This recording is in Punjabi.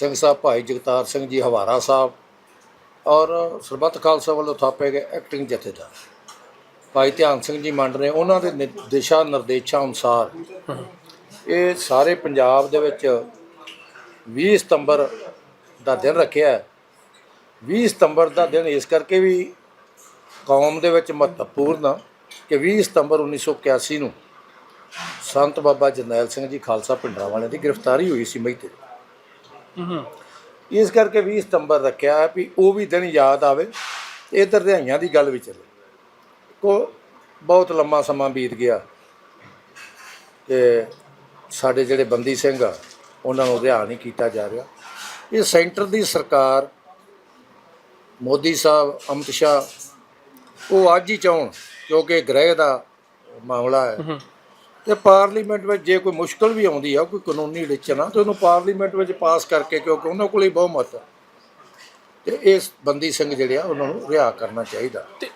ਸਿੰਘ ਸਾਹਿਬ, ਭਾਈ ਜਗਤਾਰ ਸਿੰਘ ਜੀ, ਹਵਾਰਾ ਸਾਹਿਬ ਔਰ ਸਰਬੱਤ ਖਾਲਸਾ ਵੱਲੋਂ ਥਾਪੇ ਗਏ ਐਕਟਿੰਗ ਜਥੇਦਾਰ। ਭਾਈ ਧਿਆਨ ਸਿੰਘ ਜੀ ਮੰਡ ਨੇ ਉਹਨਾਂ ਦੇ ਨਿ- ਦਿਸ਼ਾ ਨਿਰਦੇਸ਼ਾਂ ਅਨੁਸਾਰ ਇਹ ਸਾਰੇ ਪੰਜਾਬ ਦੇ ਵਿੱਚ 20 ਸਤੰਬਰ ਦਾ ਦਿਨ ਰੱਖਿਆ ਹੈ। 20 ਸਤੰਬਰ ਦਾ ਦਿਨ ਇਸ ਕਰਕੇ ਵੀ ਕੌਮ ਦੇ ਵਿੱਚ ਮਹੱਤਵਪੂਰਨ ਆ ਕਿ 20 ਸਤੰਬਰ 1981 ਨੂੰ ਸੰਤ ਬਾਬਾ ਜਰਨੈਲ ਸਿੰਘ ਜੀ ਖਾਲਸਾ ਪਿੰਡਰਾਂ ਵਾਲਿਆਂ ਦੀ ਗ੍ਰਿਫਤਾਰੀ ਹੋਈ ਸੀ ਮਈ ਤੇ। ਇਸ ਕਰਕੇ 20 ਸਤੰਬਰ ਰੱਖਿਆ ਵੀ ਉਹ ਵੀ ਦਿਨ ਯਾਦ ਆਵੇ, ਇਧਰ ਰਿਹਾਈਆਂ ਦੀ ਗੱਲ ਵੀ ਚੱਲੇ। ਕੋ ਬਹੁਤ ਲੰਮਾ ਸਮਾਂ ਬੀਤ ਗਿਆ ਤੇ ਸਾਡੇ ਜਿਹੜੇ ਬੰਦੀ ਸਿੰਘ ਆ, ਉਹਨਾਂ ਨੂੰ ਰਿਹਾ ਨਹੀਂ ਕੀਤਾ ਜਾ ਰਿਹਾ। ਇਹ ਸੈਂਟਰ ਦੀ ਸਰਕਾਰ, ਮੋਦੀ ਸਾਹਿਬ, ਅਮਿਤ ਸ਼ਾਹ, ਉਹ ਅੱਜ ਹੀ ਚਾਹਣ, ਕਿਉਂਕਿ ਗ੍ਰਹਿ ਦਾ ਮਾਮਲਾ ਹੈ। ਤੇ ਪਾਰਲੀਮੈਂਟ ਵਿੱਚ ਜੇ ਕੋਈ ਮੁਸ਼ਕਲ ਵੀ ਆਉਂਦੀ ਆ, ਕੋਈ ਕਾਨੂੰਨੀ ਅੜਚਨ ਆ ਤੇ ਉਹਨੂੰ ਪਾਰਲੀਮੈਂਟ ਵਿੱਚ ਪਾਸ ਕਰਕੇ ਕਿਉਂਕਿ ਉਹਨਾਂ ਕੋਲ ਹੀ ਬਹੁਮਤ ਆ। ਤੇ ਇਸ ਬੰਦੀ ਸਿੰਘ ਜਿਹੜੇ ਆ, ਉਹਨਾਂ ਨੂੰ ਰਿਹਾ ਕਰਨਾ ਚਾਹੀਦਾ। ਤੇ